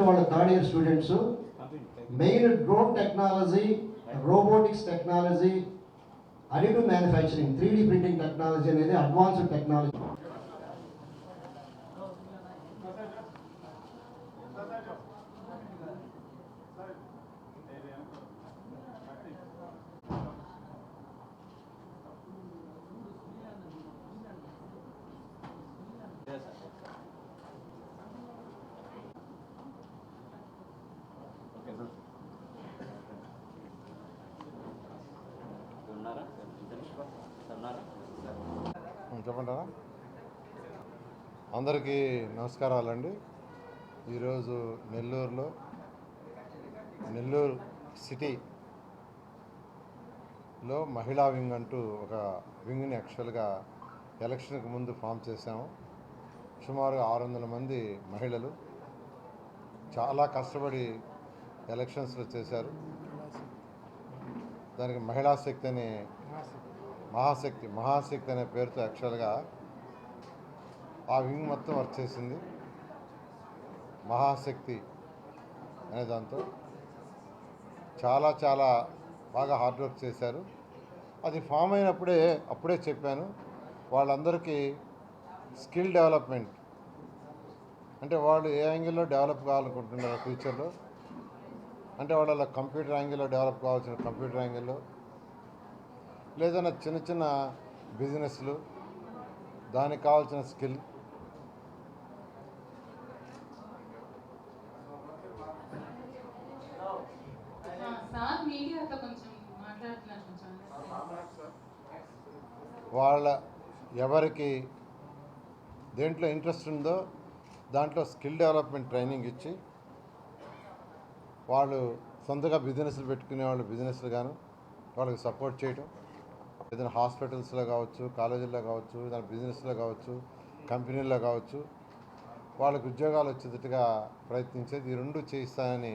వాళ్ళ third year students main drone technology robotics technology additive manufacturing three printing technology అనేది advanced technology చెప్పంటారా అందరికీ నమస్కారాలండి. ఈరోజు నెల్లూరులో నెల్లూరు సిటీలో మహిళా వింగ్ అంటూ ఒక వింగ్ని యాక్చువల్గా ఎలక్షన్కి ముందు ఫామ్ చేశాము. సుమారు ఆరు వందల మంది మహిళలు. చాలా కష్టపడి ఎలక్షన్స్లో చేశారు. దానికి మహిళా శక్తి అని మహాశక్తి మహాశక్తి అనే పేరుతో యాక్చువల్గా ఆ వింగ్ మొత్తం వర్క్ చేసింది. మహాశక్తి అనే దాంతో చాలా చాలా బాగా హార్డ్ వర్క్ చేశారు. అది ఫామ్ అయినప్పుడే అప్పుడే చెప్పాను. వాళ్ళందరికీ స్కిల్ డెవలప్మెంట్ అంటే వాళ్ళు ఏ యాంగిల్లో డెవలప్ కావాలనుకుంటున్నారు ఫ్యూచర్లో అంటే వాళ్ళ కంప్యూటర్ యాంగిల్లో డెవలప్ కావాల్సిన కంప్యూటర్ యాంగిల్లో లేదన్నా చిన్న చిన్న బిజినెస్లు దానికి కావాల్సిన స్కిల్. వాళ్ళ ఎవరికి దేంట్లో ఇంట్రెస్ట్ ఉందో దాంట్లో స్కిల్ డెవలప్మెంట్ ట్రైనింగ్ ఇచ్చి వాళ్ళు సొంతగా బిజినెస్లు పెట్టుకునే వాళ్ళు బిజినెస్లు గాను వాళ్ళకి సపోర్ట్ చేయటం. ఏదైనా హాస్పిటల్స్లో కావచ్చు కాలేజీల్లో కావచ్చు ఏదైనా బిజినెస్లో కావచ్చు కంపెనీల్లో కావచ్చు వాళ్ళకి ఉద్యోగాలు వచ్చేటట్టుగా ప్రయత్నించేది ఈ రెండు చేయిస్తానని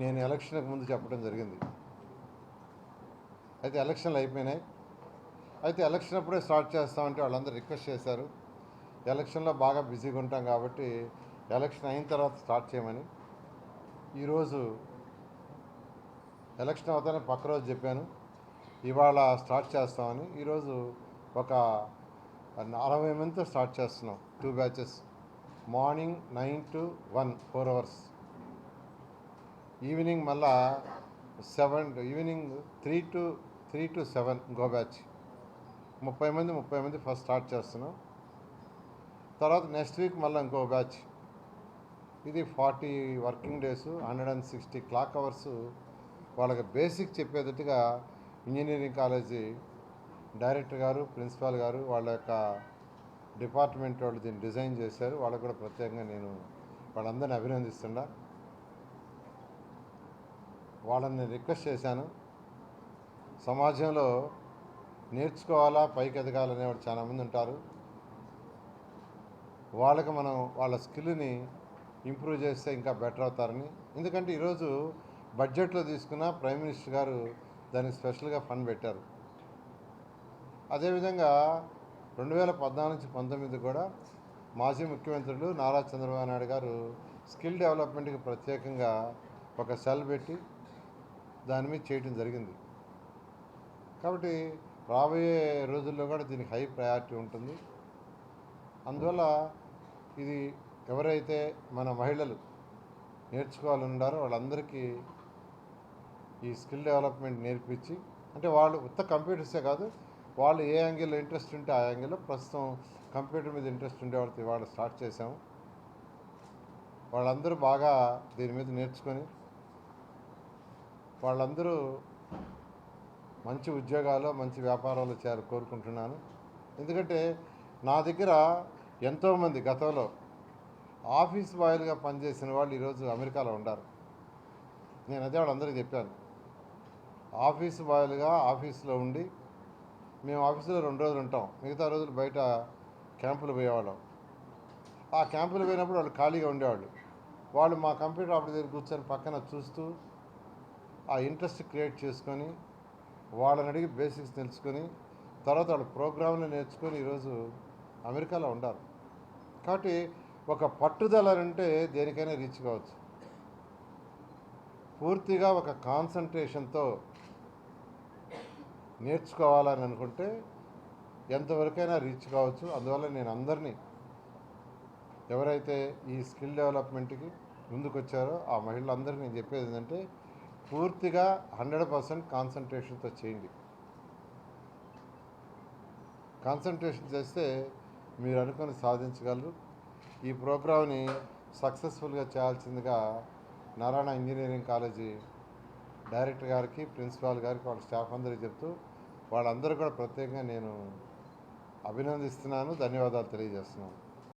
నేను ఎలక్షన్కి ముందు చెప్పడం జరిగింది. అయితే ఎలక్షన్లు అయిపోయినాయి. అయితే ఎలక్షన్ అప్పుడే స్టార్ట్ చేస్తామంటే వాళ్ళందరూ రిక్వెస్ట్ చేశారు. ఎలక్షన్లో బాగా బిజీగా ఉంటాం కాబట్టి ఎలక్షన్ అయిన తర్వాత స్టార్ట్ చేయమని ఈరోజు ఎలక్షన్ అవుతానే పక్క రోజు చెప్పాను. ఇవాళ స్టార్ట్ చేస్తామని ఈరోజు ఒక అరవై మందితో స్టార్ట్ చేస్తున్నాం. Two batches morning nine to one four hours evening మళ్ళా seven evening three to three to seven go batch ముప్పై మంది ముప్పై మంది ఫస్ట్ స్టార్ట్ చేస్తున్నాం. తర్వాత నెక్స్ట్ వీక్ మళ్ళీ ఇంకో బ్యాచ్ ఇది forty working days hundred and sixty clock hours వాళ్ళకి బేసిక్ చెప్పేటట్టుగా ఇంజనీరింగ్ కాలేజీ డైరెక్టర్ గారు ప్రిన్సిపాల్ గారు వాళ్ళ యొక్క డిపార్ట్మెంట్ వాళ్ళు దీన్ని డిజైన్ చేశారు. వాళ్ళకు కూడా ప్రత్యేకంగా నేను వాళ్ళందరిని అభినందిస్తున్నా. వాళ్ళని రిక్వెస్ట్ చేశాను. సమాజంలో నేర్చుకోవాలా పైకి ఎదగాలనేవాడు చాలామంది ఉంటారు. వాళ్ళకి మనం వాళ్ళ స్కిల్ని ఇంప్రూవ్ చేస్తే ఇంకా బెటర్ అవుతారని. ఎందుకంటే ఈరోజు బడ్జెట్లో తీసుకున్న ప్రైమ్ మినిస్టర్ గారు దాన్ని స్పెషల్గా ఫండ్ పెట్టారు. అదేవిధంగా రెండు వేల పద్నాలుగు నుంచి పంతొమ్మిది కూడా మాజీ ముఖ్యమంత్రులు నారా చంద్రబాబు నాయుడు గారు స్కిల్ డెవలప్మెంట్కి ప్రత్యేకంగా ఒక సెల్ పెట్టి దాని మీద చేయటం జరిగింది. కాబట్టి రాబోయే రోజుల్లో కూడా దీనికి హై ప్రయారిటీ ఉంటుంది. అందువల్ల ఇది ఎవరైతే మన మహిళలు నేర్చుకోవాలని ఉన్నారో వాళ్ళందరికీ ఈ స్కిల్ డెవలప్మెంట్ నేర్పించి అంటే వాళ్ళు ఉత్త కంప్యూటర్సే కాదు వాళ్ళు ఏ యాంగిల్లో ఇంట్రెస్ట్ ఉంటే ఆ యాంగిల్లో ప్రస్తుతం కంప్యూటర్ మీద ఇంట్రెస్ట్ ఉండే వాళ్ళతో ఇవాళ స్టార్ట్ చేసాము వాళ్ళందరూ బాగా దీని మీద నేర్చుకొని వాళ్ళందరూ మంచి ఉద్యోగాలు మంచి వ్యాపారాలు చేయాలి కోరుకుంటున్నాను. ఎందుకంటే నా దగ్గర ఎంతోమంది గతంలో ఆఫీస్ బాయ్లుగా పనిచేసిన వాళ్ళు ఈరోజు అమెరికాలో ఉండారు నేను అదే వాళ్ళందరికీ చెప్పాను. ఆఫీస్ బాయ్లుగా ఆఫీస్లో ఉండి మేము ఆఫీసులో రెండు రోజులు ఉంటాం. మిగతా రోజులు బయట క్యాంపులు పోయేవాళ్ళం. ఆ క్యాంపులు పోయినప్పుడు వాళ్ళు ఖాళీగా ఉండేవాళ్ళు. వాళ్ళు మా కంప్యూటర్ ఆఫీస్ దగ్గర కూర్చొని పక్కన చూస్తూ ఆ ఇంట్రెస్ట్ క్రియేట్ చేసుకొని వాళ్ళని అడిగి బేసిక్స్ తెలుసుకొని తర్వాత వాళ్ళు ప్రోగ్రాంలు నేర్చుకొని ఈరోజు అమెరికాలో ఉండాలి కాబట్టి ఒక పట్టుదల అంటే దేనికైనా రీచ్ కావచ్చు. పూర్తిగా ఒక కాన్సన్ట్రేషన్తో నేర్చుకోవాలని అనుకుంటే ఎంతవరకైనా రీచ్ కావచ్చు. అందువల్ల నేను అందరినీ ఎవరైతే ఈ స్కిల్ డెవలప్మెంట్కి ముందుకొచ్చారో ఆ మహిళలందరికీ నేను చెప్పేది ఏంటంటే పూర్తిగా హండ్రెడ్ పర్సెంట్ కాన్సన్ట్రేషన్తో చేయండి. కాన్సన్ట్రేషన్ చేస్తే మీరు అనుకుని సాధించగలరు. ఈ ప్రోగ్రామ్ని సక్సెస్ఫుల్గా చేయాల్సిందిగా నారాయణ ఇంజనీరింగ్ కాలేజీ డైరెక్టర్ గారికి ప్రిన్సిపాల్ గారికి వాళ్ళ స్టాఫ్ అందరికీ చెప్తూ వాళ్ళందరూ కూడా ప్రత్యేకంగా నేను అభినందిస్తున్నాను ధన్యవాదాలు తెలియజేస్తున్నాను.